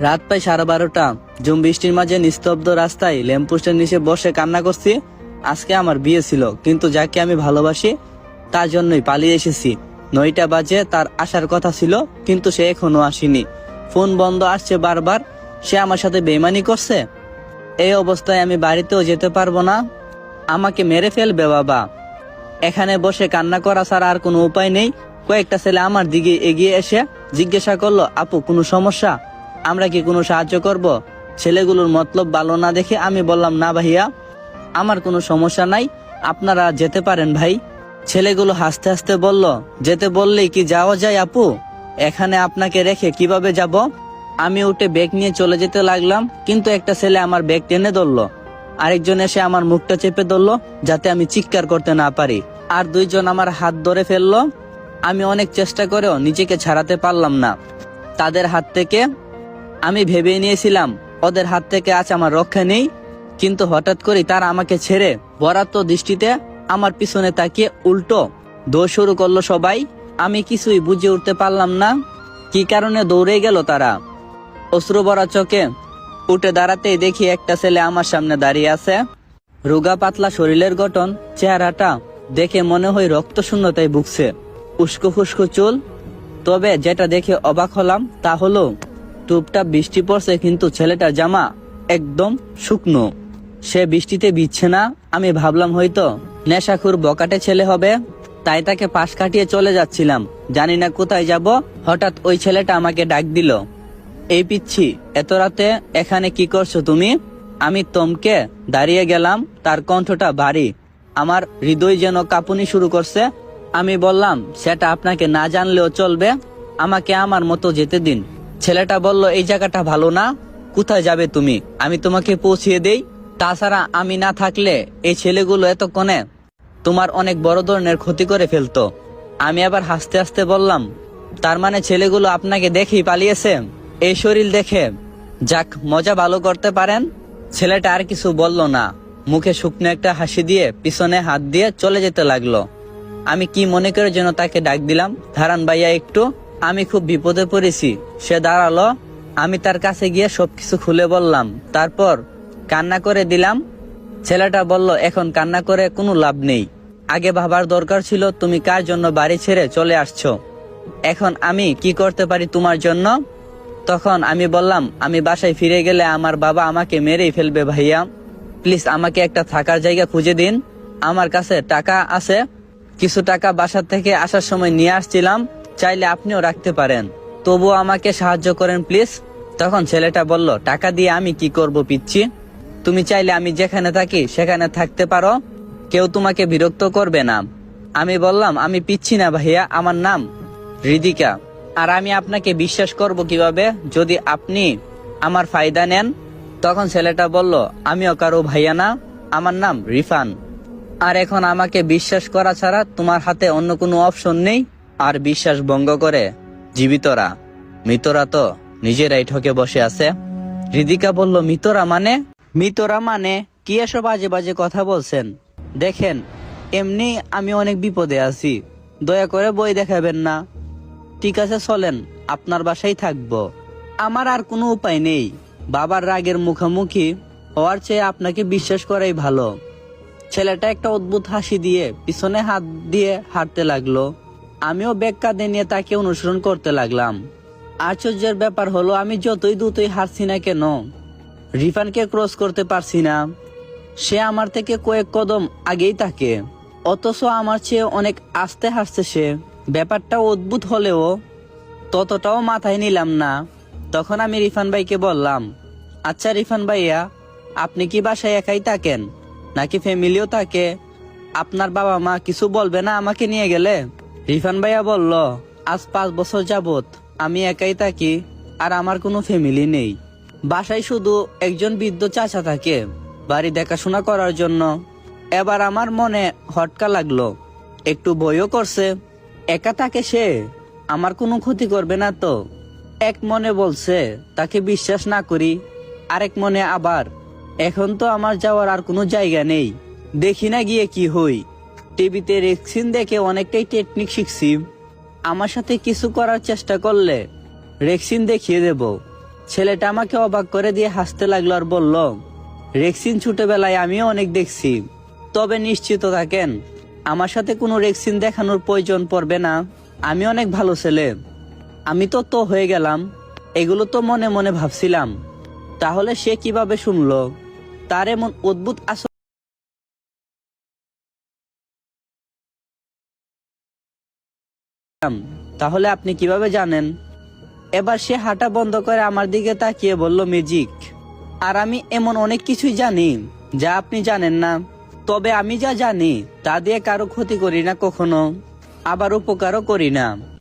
রাত প্রায় সাড়ে বারোটা। জুম বৃষ্টির মাঝে নিস্তব্ধ রাস্তায় ল্যাম্পপোস্টের নিচে বসে কান্না করছি। আজকে আমার বিয়ে ছিল, কিন্তু যাকে আমি ভালোবাসি, তার জন্যই পালিয়ে এসেছি। নয়টা বাজে তার আসার কথা ছিল, কিন্তু সে এখনও আসেনি। ফোন বন্ধ আসছে বারবার। সে আমার সাথে বেমানি করছে? এই অবস্থায় আমি বাড়িতেও যেতে পারব না। আমাকে মেরে ফেলবে, বাবা। এখানে বসে কান্না করা ছাড়া আর কোনো উপায় নেই। কয়েকটা ছেলে আমার দিকে এগিয়ে এসে জিজ্ঞাসা করল, আপু, কোনো সমস্যা? আমরা কি কোনো সাহায্য করব? ছেলেগুলোর মতলব ভালো না দেখে আমি বললাম, না ভাইয়া, আমার কোনো সমস্যা নাই, আপনারা যেতে পারেন ভাই। ছেলেগুলো হাসতে হাসতে বলল, যেতে বললেই কি যাওয়া যায় আপু? এখানে আপনাকে রেখে কীভাবে যাব? আমি উঠে ব্যাগ নিয়ে চলে যেতে লাগলাম, কিন্তু একটা ছেলে আমার ব্যাগ টেনে ধরলো। আরেকজন এসে আমার মুখটা চেপে ধরলো, যাতে আমি চিৎকার করতে না পারি। আর দুইজন আমার হাত ধরে ফেলল। আমি অনেক চেষ্টা করেও নিজেকে ছাড়াতে পারলাম না। তাদের হাত থেকে আমি ভেবে নিয়েছিলাম, ওদের হাত থেকে আজ আমার রক্ষা নেই, কিন্তু হঠাৎ করে তারা আমাকে ছেড়ে বরাত্ত দৃষ্টিতে আমার পিছনে তাকিয়ে উল্টো দৌড় শুরু করল সবাই। আমি কিছুই বুঝে উঠতে পারলাম না, কি কারণে দৌড়ে গেল তারা। অশ্রু ভরা চোখে উঠে দাঁড়াতেই দেখি একটা ছেলে আমার সামনে দাঁড়িয়ে আছে। রোগা পাতলা শরীরের গঠন, চেহারাটা দেখে মনে হয় রক্ত শূন্যতায় ভুগছে। উস্কো ফুস্কো চুল, তবে যেটা দেখে অবাক হলাম তা হলো টুপটাপ বৃষ্টি পড়ছে কিন্তু ছেলেটার জামা একদম শুকনো। সে বৃষ্টিতে ভিজছে না, আমি ভাবলাম হয়তো নেশাখুর বকাটে ছেলে হবে, তাই তাকে পাশ কাটিয়ে চলে যাচ্ছিলাম। জানি না কোথায় যাব, হঠাৎ ওই ছেলেটা আমাকে ডাক দিল। এই পিচ্ছি, এত রাতে এখানে কি করছ তুমি? আমি তমকে দাঁড়িয়ে গেলাম, তার কণ্ঠটা ভারী। আমার হৃদয় যেন কাঁপুনি শুরু করছে। আমি বললাম, সেটা আপনাকে না জানলেও চলবে, আমাকে আমার মতো যেতে দিন। ছেলেটা বলল, এই জায়গাটা ভালো না? কোথায় যাবে তুমি? আমি তোমাকে পৌঁছিয়ে দেই। তাছাড়া আমি না থাকলে এই ছেলেগুলো এতক্ষণে তোমার অনেক বড় ধরনের ক্ষতি করে ফেলতো। আমি আবার হাসতে হাসতে বললাম, তার মানে ছেলেগুলো আপনাকে দেখেই পালিয়েছে? এই শরীর দেখে যাক, মজা ভালো করতে পারেন? ছেলেটা আর কিছু বলল না। মুখে শুকনো একটা হাসি দিয়ে পিছনে হাত দিয়ে চলে যেতে লাগল। আমি কি মনে করে যেন তাকে ডাক দিলাম? ধারান ভাইয়া একটু। আমি খুব বিপদে পড়েছি। সে দাঁড়াল, আমি তার কাছে গিয়ে সবকিছু খুলে বললাম। তারপর কান্না করে দিলাম। ছেলেটা বলল, এখন কান্না করে কোনো লাভ নেই। আগে ভাবার দরকার ছিল, তুমি কার জন্য বাড়ি ছেড়ে চলে আসছো? এখন আমি কি করতে পারি তোমার জন্য? তখন আমি বললাম, আমি বাসায় ফিরে গেলে আমার বাবা আমাকে মেরেই ফেলবে ভাইয়া। প্লিজ আমাকে একটা থাকার জায়গা খুঁজে দিন। আমার কাছে টাকা আছে। কিছু টাকা বাসা থেকে আসার সময় নিয়ে আসছিলাম। চাইলে আপনিও রাখতে পারেন। তবুও আমাকে সাহায্য করেন, প্লিজ। তখন ছেলেটা বলল, টাকা দিয়ে আমি কি করব, পিচ্ছি? তুমি চাইলে আমি যেখানে থাকি, সেখানে থাকতে পারো। কেউ তোমাকে বিরক্ত করবে না। আমি বললাম, আমি পিচ্ছি না ভাইয়া, আমার নাম হৃদিকা। আর আমি আপনাকে বিশ্বাস করব কীভাবে? যদি আপনি আমার ফায়দা নেন? তখন ছেলেটা বলল, আমিও কারও ভাইয়া না, আমার নাম রিফান। আর এখন আমাকে বিশ্বাস করা ছাড়া তোমার হাতে অন্য কোনো অপশন নেই? আর বিশ্বাস ভঙ্গ করে জীবিতরা। মৃতরা তো নিজেরাই ঠকে বসে আছে। হৃদিকা বলল, মৃতরা মানে? মৃতরা মানে কি এসব বাজে বাজে কথা বলছেন? দেখেন, এমনি আমি অনেক বিপদে আছি। দয়া করে বই দেখাবেন না। ঠিক আছে, চলেন, আপনার বাসায় থাকব। আমার আর কোনো উপায় নেই। বাবার রাগের মুখোমুখি হওয়ার চেয়ে আপনাকে বিশ্বাস করাই ভালো। ছেলেটা একটা অদ্ভুত হাসি দিয়ে পিছনে হাত দিয়ে হাঁটতে লাগল। আমিও কাঁধে নিয়ে তাকে অনুসরণ করতে লাগলাম। আশ্চর্যের ব্যাপার হলো, আমি যতই দ্রুতই হারছি না কেন, রিফানকে ক্রস করতে পারছি না। সে আমার থেকে কয়েক কদম আগেই থাকে অথচ আমার চেয়ে অনেক আস্তে হাসছে সে। ব্যাপারটা অদ্ভুত হলেও ততটাও মাথায় নিলাম না। তখন আমি রিফান ভাইকে বললাম আচ্ছা রিফান ভাইয়া, আপনি কি বাসায় একাই থাকেন? নাকি ফ্যামিলিও থাকে? আপনার বাবা মা কিছু বলবে না আমাকে নিয়ে গেলে? রিফান ভাইয়া বলল, আজ পাঁচ বছর যাবত আমি একাই থাকি আর আমার কোনো ফ্যামিলি নেই। বাসায় শুধু একজন বৃদ্ধ চাচা থাকে। বাড়ি দেখাশোনা করার জন্য এবার আমার মনে হটকা লাগল। একটু বইও করছে। একা থাকে সে, আমার কোনো ক্ষতি করবে না তো। এক মনে বলছে, তাকে বিশ্বাস না করি। আরেক মনে আবার, এখন তো আমার যাওয়ার আর কোনো জায়গা নেই। দেখি না গিয়ে কি হই। টিভিতে রেক্সিন দেখে অনেকটাই টেকনিক শিখছি। আমার সাথে কিছু করার চেষ্টা করলে রেক্সিন দেখিয়ে দেব। ছেলেটা আমাকে অবাক করে দিয়ে হাসতে লাগল আর বলল, রেক্সিন ছোটবেলায় আমিও অনেক দেখছি। তবে নিশ্চিত থাকেন, আমার সাথে কোনো রেক্সিন দেখানোর প্রয়োজন পড়বে না। আমি অনেক ভালো ছেলে। আমি তো তো হয়ে গেলাম। এগুলো তো মনে মনে ভাবছিলাম। তাহলে সে কীভাবে শুনলো? তার এমন অদ্ভুত আস তাহলে আপনি কীভাবে জানেন? এবার সে হাঁটা বন্ধ করে আমার দিকে তাকিয়ে বলল, ম্যাজিক, আর আমি এমন অনেক কিছুই জানি যা আপনি জানেন না। তবে আমি যা জানি তা দিয়ে কারও ক্ষতি করি না কখনো, আবার উপকারও করি না।